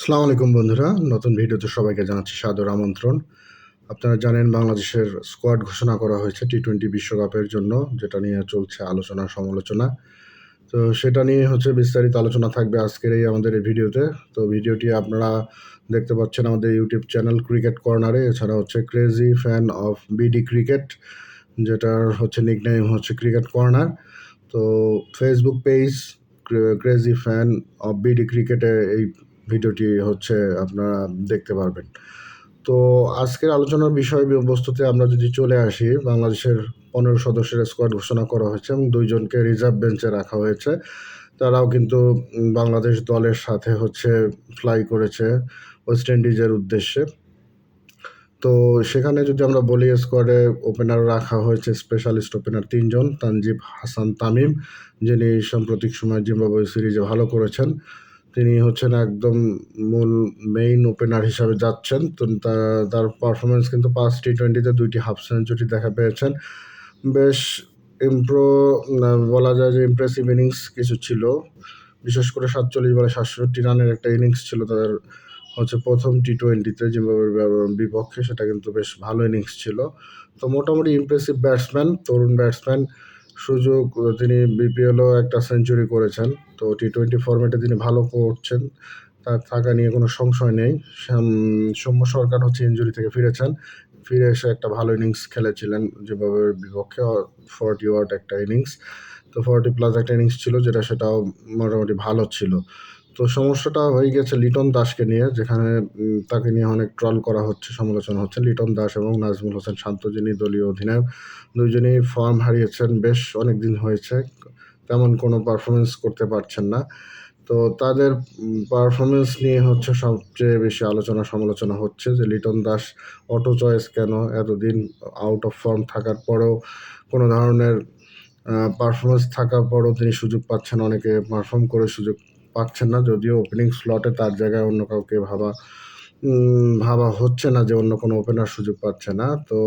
সালাম আলাইকুম বন্ধুরা, নতুন ভিডিওতে সবাইকে জানাচ্ছি সাদর আমন্ত্রণ। আপনারা জানেন বাংলাদেশের স্কোয়াড ঘোষণা করা হয়েছে টি টোয়েন্টি বিশ্বকাপের জন্য, যেটা নিয়ে চলছে আলোচনা, সমালোচনা। তো সেটা নিয়ে হচ্ছে বিস্তারিত আলোচনা থাকবে আজকের এই আমাদের এই ভিডিওতে। তো ভিডিওটি আপনারা দেখতে পাচ্ছেন আমাদের ইউটিউব চ্যানেল ক্রিকেট কর্নারে, এছাড়া হচ্ছে crazy fan of BD cricket, যেটার হচ্ছে নিকনেম হচ্ছে ক্রিকেট কর্নার। তো Facebook page crazy fan of BD ক্রিকেটে এই ভিডিওটি হচ্ছে আপনারা দেখতে পারবেন। তো আজকের আলোচনার বিষয় বস্তুতে আমরা যদি চলে আসি, বাংলাদেশের পনেরো সদস্যের স্কোয়াড ঘোষণা করা হয়েছে এবং দুইজনকে রিজার্ভ বেঞ্চে রাখা হয়েছে। তারাও কিন্তু বাংলাদেশ দলের সাথে হচ্ছে ফ্লাই করেছে ওয়েস্ট ইন্ডিজের উদ্দেশ্যে। তো সেখানে যদি আমরা বলি স্কোয়াডে ওপেনার রাখা হয়েছে স্পেশালিস্ট ওপেনার তিনজন, তানজিব হাসান তামিম, যিনি সাম্প্রতিক সময় জিম্বাবুয়ে সিরিজে ভালো করেছেন। তিনি হচ্ছেন একদম মূল মেইন ওপেনার হিসাবে যাচ্ছেন। তো তার পারফরমেন্স কিন্তু পাঁচ টি টোয়েন্টিতে দুইটি হাফ সেঞ্চুরি দেখা পেয়েছেন। বেশ ইমপ্রো বলা যায় যে ইমপ্রেসিভ ইনিংস কিছু ছিল। বিশেষ করে সাতচল্লিশ বলে সাতষট্টি রানের একটা ইনিংস ছিল তাদের হচ্ছে প্রথম টি টোয়েন্টিতে জিম্বাবুয়ের বিপক্ষে সেটা কিন্তু বেশ ভালো ইনিংস ছিল। তো মোটামুটি ইমপ্রেসিভ ব্যাটসম্যান তরুণ ব্যাটসম্যান সুযোগ, তিনি বিপিএলও একটা সেঞ্চুরি করেছেন। তো টি টোয়েন্টি ফর্মেটে তিনি ভালো করছেন। তার থাকা নিয়ে কোনো সংশয় নেই। সৌম্য সরকার হচ্ছে ইঞ্জুরি থেকে ফিরেছেন। ফিরে এসে একটা ভালো ইনিংস খেলেছিলেন। যেভাবে বিপক্ষে ফর্টি ওয়াট একটা ইনিংস তো ফর্টি প্লাস একটা ইনিংস ছিল, যেটা সেটাও মোটামুটি ভালো ছিল। তো সমস্যাটা হয়ে গেছে লিটন দাসকে নিয়ে, যেখানে তাকে নিয়ে অনেক ট্রল করা হচ্ছে, সমালোচনা হচ্ছে। লিটন দাস এবং নাজমুল হোসেন শান্ত যিনি দলীয় অধিনায়ক দুজনেই ফর্ম হারিয়েছেন, বেশ অনেক দিন হয়েছে, তেমন কোনো পারফরমেন্স করতে পারছেন না। তো তাদের পারফরমেন্স নিয়ে হচ্ছে সবচেয়ে বেশি আলোচনা, সমালোচনা হচ্ছে যে লিটন দাস অটো চয়েস কেন? এতদিন আউট অফ ফর্ম থাকার পরেও কোনো ধরনের পারফরমেন্স থাকার পরও তিনি সুযোগ পাচ্ছেন, অনেকে পারফর্ম করে সুযোগ পাচ্ছেন না, যদিও ওপেনিং স্লটে তার জায়গায় অন্য কাউকে ভাবা ভাবা হচ্ছে না যে অন্য কোনো ওপেনার সুযোগ পাচ্ছে না। তো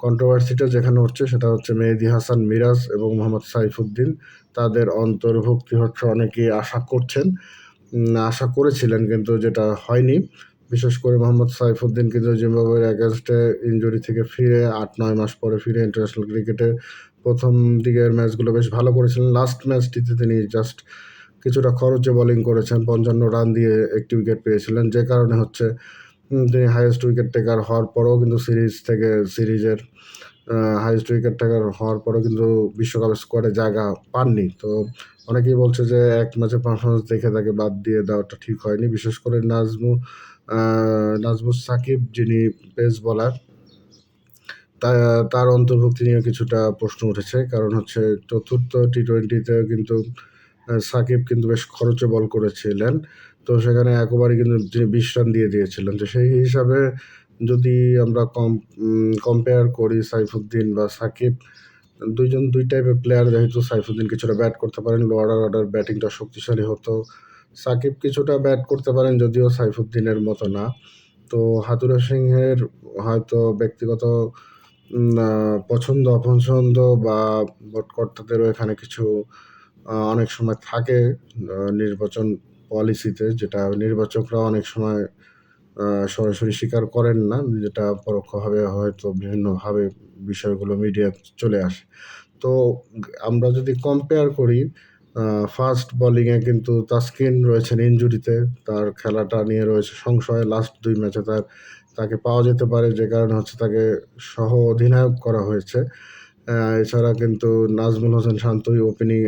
কন্ট্রোভার্সিটা যেখানে হচ্ছে সেটা হচ্ছে মেহেদি হাসান মিরাজ এবং মোহাম্মদ সাইফুদ্দিন। তাদের অন্তর্ভুক্তি হচ্ছে অনেকেই আশা করছেন আশা করেছিলেন কিন্তু যেটা হয়নি। বিশেষ করে মোহাম্মদ সাইফুদ্দিন কিন্তু জিম্বাবুয়ের অ্যাগেনস্টে ইঞ্জুরি থেকে ফিরে আট, নয় মাস পরে ফিরে ইন্টারন্যাশনাল ক্রিকেটে প্রথম দিকের ম্যাচগুলো বেশ ভালো করেছিলেন। লাস্ট ম্যাচটিতে তিনি জাস্ট কিছুটা খরচে বোলিং করেছেন। পঞ্চান্ন রান দিয়ে একটি উইকেট পেয়েছিলেন, যে কারণে হচ্ছে তিনি হাইয়েস্ট উইকেট টেকার হওয়ার পরেও কিন্তু সিরিজ থেকে সিরিজের হাইয়েস্ট উইকেট টেকার হওয়ার পরেও কিন্তু বিশ্বকাপ স্কোয়াডে জায়গা পাননি। তো অনেকেই বলছে যে এক ম্যাচে পারফরমেন্স দেখে তাকে বাদ দিয়ে দেওয়াটা ঠিক হয়নি। বিশেষ করে নাজমু নাজমু সাকিব যিনি পেস বলার তার অন্তর্ভুক্তি নিয়ে কিছুটা প্রশ্ন উঠেছে। কারণ হচ্ছে চতুর্থ টি টোয়েন্টিতে কিন্তু সাকিব কিন্তু বেশ খরচে বল করেছিলেন। তো সেখানে একবারই কিন্তু তিনি বিশ রান দিয়ে দিয়েছিলেন। তো সেই হিসাবে যদি আমরা কম কম্পেয়ার করি সাইফুদ্দিন বা সাকিব, দুইজন, দুই টাইপের প্লেয়ার যেহেতু সাইফুদ্দিন কিছুটা ব্যাট করতে পারেন লোয়ার অর্ডার ব্যাটিংটা শক্তিশালী হতো। সাকিব কিছুটা ব্যাট করতে পারেন, যদিও সাইফুদ্দিনের মতো না। তো হাতুরা সিংহের হয়তো ব্যক্তিগত পছন্দ, অপছন্দ বা ভোটকর্তাদেরও এখানে কিছু অনেক সময় থাকে নির্বাচন পলিসিতে, যেটা নির্বাচকরা অনেক সময় সরাসরি স্বীকার করেন না, যেটা পরোক্ষভাবে হয়তো বিভিন্নভাবে বিষয়গুলো মিডিয়া চলে আসে। তো আমরা যদি কম্পেয়ার করি ফার্স্ট বোলিংয়ে কিন্তু তাস্কিন রয়েছেন ইঞ্জুরিতে তার খেলাটা নিয়ে রয়েছে সংশয় লাস্ট দুই ম্যাচে তার, তাকে পাওয়া যেতে পারে, যে কারণে হচ্ছে তাকে সহ অধিনায়ক করা হয়েছে। এছাড়া কিন্তু নাজমুল হোসেন শান্তই ওপেনিং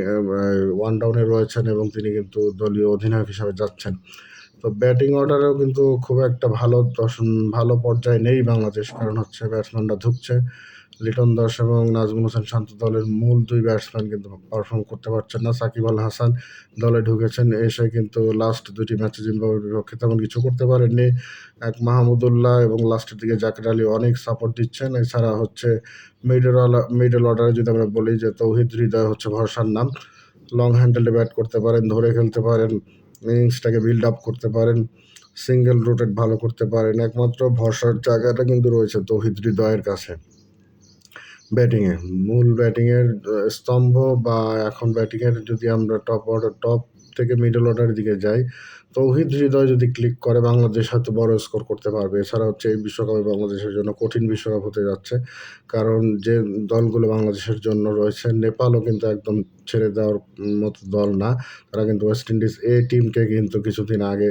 ওয়ান ডাউনে রয়েছেন এবং তিনি কিন্তু দলীয় অধিনায়ক হিসাবে যাচ্ছেন। তো ব্যাটিং অর্ডারেও কিন্তু খুব একটা ভালো ভালো পর্যায়ে নেই বাংলাদেশ, কারণ হচ্ছে ব্যাটসম্যানরা ঢুকছে। লিটন দাস এবং নাজমুল হোসেন শান্ত দলের মূল দুই ব্যাটসম্যান কিন্তু পারফর্ম করতে পারছেন না। সাকিব আল হাসান দলে ঢুকেছেন, এসে কিন্তু লাস্ট দুটি ম্যাচে জিম্বাবুয়ের বিপক্ষে তেমন কিছু করতে পারেননি। এক মাহমুদুল্লাহ এবং লাস্টের দিকে জাকির আলী অনেক সাপোর্ট দিচ্ছেন। এছাড়া হচ্ছে মিডল মিডল অর্ডারে যদি আমরা বলি যে তৌহিদ হৃদয় হচ্ছে ভরসার নাম। লং হ্যান্ডেলে ব্যাট করতে পারেন, ধরে খেলতে পারেন ইনিংসটাকে বিল্ড আপ করতে পারেন সিঙ্গেল রোটেট ভালো করতে পারেন। একমাত্র ভরসার জায়গাটা কিন্তু রয়েছে তৌহিদ হৃদয়ের কাছে। ব্যাটিংয়ে মূল ব্যাটিংয়ের স্তম্ভ বা এখন ব্যাটিংয়ের যদি আমরা টপ অর্ডার টপ থেকে মিডল অর্ডারের দিকে যাই, তৌহিদ হৃদয় যদি ক্লিক করে, বাংলাদেশ হয়তো বড় স্কোর করতে পারবে। এছাড়া হচ্ছে এই বিশ্বকাপে বাংলাদেশের জন্য কঠিন বিশ্বকাপ হতে যাচ্ছে। কারণ যে দলগুলো বাংলাদেশের জন্য রয়েছে, নেপালও কিন্তু একদম ছেড়ে দেওয়ার মতো দল না। তারা কিন্তু ওয়েস্ট ইন্ডিজ এ টিমকে কিন্তু কিছুদিন আগে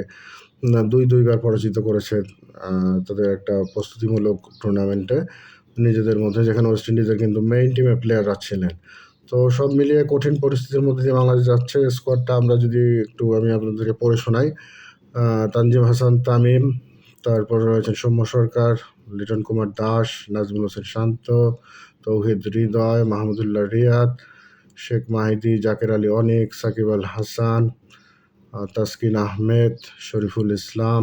দুই, দুইবার পরাজিত করেছে তাদের একটা প্রস্তুতিমূলক টুর্নামেন্টে নিজেদের মধ্যে, যেখানে ওয়েস্ট ইন্ডিজের কিন্তু মেইন টিমে প্লেয়াররা ছিলেন। তো সব মিলিয়ে কঠিন পরিস্থিতির মধ্যে দিয়ে বাংলাদেশ যাচ্ছে। স্কোয়াডটা আমরা যদি একটু আমি আপনাদেরকে পড়ে শোনাই তানজিম হাসান তামিম, তারপর রয়েছেন সৌম্য সরকার, লিটন কুমার দাস, নাজমুল হোসেন শান্ত, তৌহিদ হৃদয়, মাহমুদুল্লাহ রিয়াদ, শেখ মাহিদি, জাকের আলী অনিক, সাকিব আল হাসান তাসকিন আহমেদ, শরীফুল ইসলাম,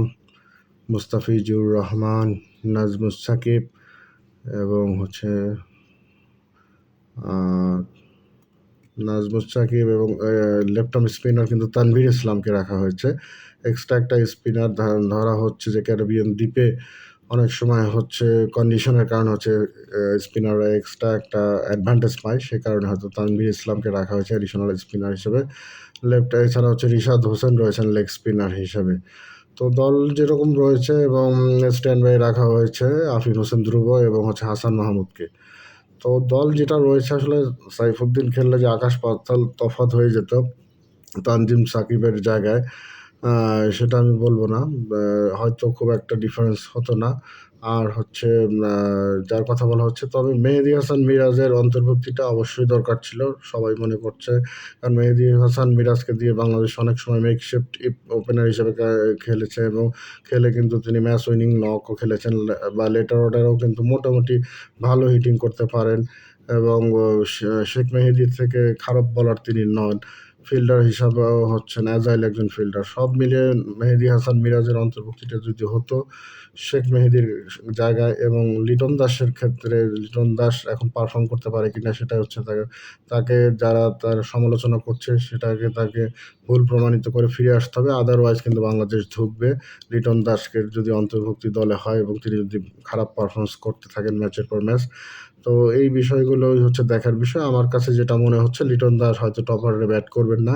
মুস্তাফিজুর রহমান, নাজমুস সাকিব এবং হচ্ছে নাজমুস সাকিব এবং লেফট আর্ম স্পিনার কিন্তু তানভীর ইসলামকে রাখা হয়েছে। এক্সট্রা একটা স্পিনার ধরা হচ্ছে যে ক্যারিবিয়ান দ্বীপে অনেক সময় হচ্ছে কন্ডিশনের কারণে হচ্ছে স্পিনাররা এক্সট্রা একটা অ্যাডভান্টেজ পায়। সে কারণে হয়তো তানভীর ইসলামকে রাখা হয়েছে অ্যাডিশনাল স্পিনার হিসেবে। লেফট, এছাড়া হচ্ছে রিশাদ হোসেন রয়েছেন লেগ স্পিনার হিসেবে। তো দল যেরকম রয়েছে এবং স্ট্যান্ড বাই রাখা হয়েছে আফিন হোসেন ধ্রুব এবং হচ্ছে হাসান মাহমুদকে। তো দল যেটা রয়েছে আসলে সাইফুদ্দিন খেললে যে আকাশ পাতাল তফাত হয়ে যেত, তানজিম সাকিবের জায়গায় সেটা আমি বলব না। হয়তো খুব একটা ডিফারেন্স হতো না। আর হচ্ছে যার কথা বলা হচ্ছে, তবে মেহেদি হাসান মিরাজের অন্তর্ভুক্তিটা অবশ্যই দরকার ছিল, সবাই মনে করছে। কারণ মেহেদি হাসান মিরাজকে দিয়ে বাংলাদেশ অনেক সময় মেকশিফট ওপেনার হিসেবে খেলেছে এবং খেলে কিন্তু তিনি ম্যাচ উইনিং নকও খেলেছেন বা লেটার অর্ডারও কিন্তু মোটামুটি ভালো হিটিং করতে পারেন। এবং শেখ মেহেদির থেকে খারাপ বলার তিনি নন। ফিল্ডার হিসাবেও হচ্ছেন অ্যাজাইল একজন ফিল্ডার। সব মিলিয়ে মেহেদি হাসান মিরাজের অন্তর্ভুক্তিটা যদি হতো, শেখ মেহেদির জায়গায় এবং লিটন দাসের ক্ষেত্রে লিটন দাস এখন পারফর্ম করতে পারে কিনা সেটা হচ্ছে তাকে তাকে যারা তার সমালোচনা করছে সেটাকে তাকে ভুল প্রমাণিত করে ফিরে আসতে হবে আদারওয়াইজ কিন্তু বাংলাদেশ ঢুকবে লিটন দাসকে যদি অন্তর্ভুক্তি দলে হয় এবং তিনি যদি খারাপ পারফরমেন্স করতে থাকেন ম্যাচের পর ম্যাচ তো এই বিষয়গুলোই হচ্ছে দেখার বিষয়। আমার কাছে যেটা মনে হচ্ছে, লিটন দাস হয়তো টপ অর্ডারে ব্যাট করবেন না।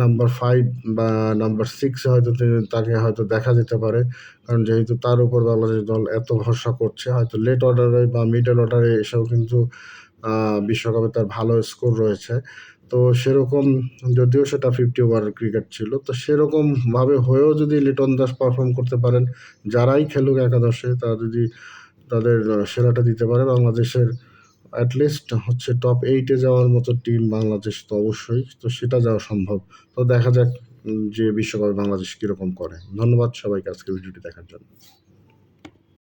নাম্বার ফাইভ বা নাম্বার সিক্সে হয়তো তাকে হয়তো দেখা যেতে পারে। কারণ যেহেতু তার উপর বাংলাদেশ দল এত ভরসা করছে, হয়তো লেট অর্ডারে বা মিডল অর্ডারে এসেও কিন্তু বিশ্বকাপে তার ভালো স্কোর রয়েছে। তো সেরকম যদিও সেটা ফিফটি ওভার ক্রিকেট ছিল, তো সেরকম ভাবে হয়েও যদি লিটন দাস পারফর্ম করতে পারেন, যারাই খেলুক একাদশে, তারা যদি তাদের সেরাটা দিতে পারে। বাংলাদেশের অ্যাটলিস্ট হচ্ছে টপ এইটে যাওয়ার মতো টিম বাংলাদেশ তো অবশ্যই। তো সেটা যাওয়া সম্ভব। তো দেখা যাক যে বিশ্বকাপ বাংলাদেশ কীরকম করে। ধন্যবাদ সবাইকে আজকে ভিডিওটি দেখার জন্য।